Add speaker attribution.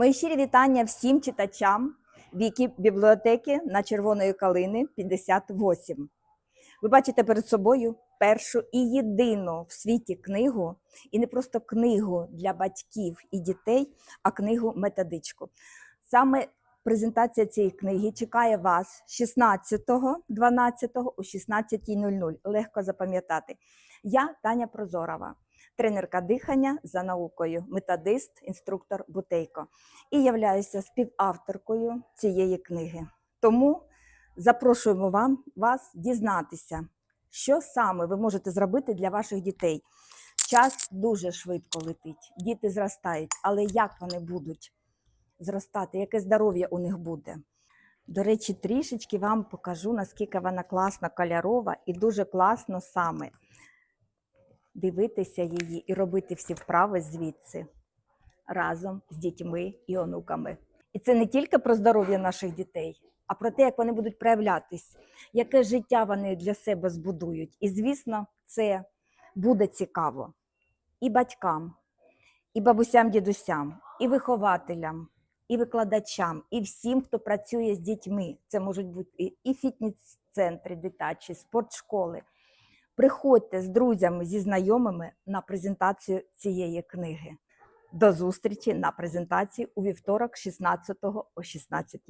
Speaker 1: Мої щирі вітання всім читачам Вікі бібліотеки на Червоної калини 58. Ви бачите перед собою першу і єдину в світі книгу, і не просто книгу для батьків і дітей, а книгу методичку. Саме презентація цієї книги чекає вас 16.12 о 16.00. Легко запам'ятати. Я Таня Прозорова тренерка дихання за наукою, методист, інструктор Бутейко. І являюся співавторкою цієї книги. Тому запрошуємо вам, вас дізнатися, що саме ви можете зробити для ваших дітей. Час дуже швидко летить, діти зростають, але як вони будуть зростати, яке здоров'я у них буде? До речі, трішечки вам покажу, наскільки вона класна, кольорова і дуже класно саме дивитися її і робити всі вправи звідси разом з дітьми і онуками. І це не тільки про здоров'я наших дітей, а про те, як вони будуть проявлятись, яке життя вони для себе збудують. І, звісно, це буде цікаво і батькам, і бабусям, дідусям, і вихователям, і викладачам, і всім, хто працює з дітьми. Це можуть бути і- фітнес-центри дитячі, спортшколи. Приходьте з друзями, зі знайомими на презентацію цієї книги. До зустрічі на презентації у вівторок, 16 о 16.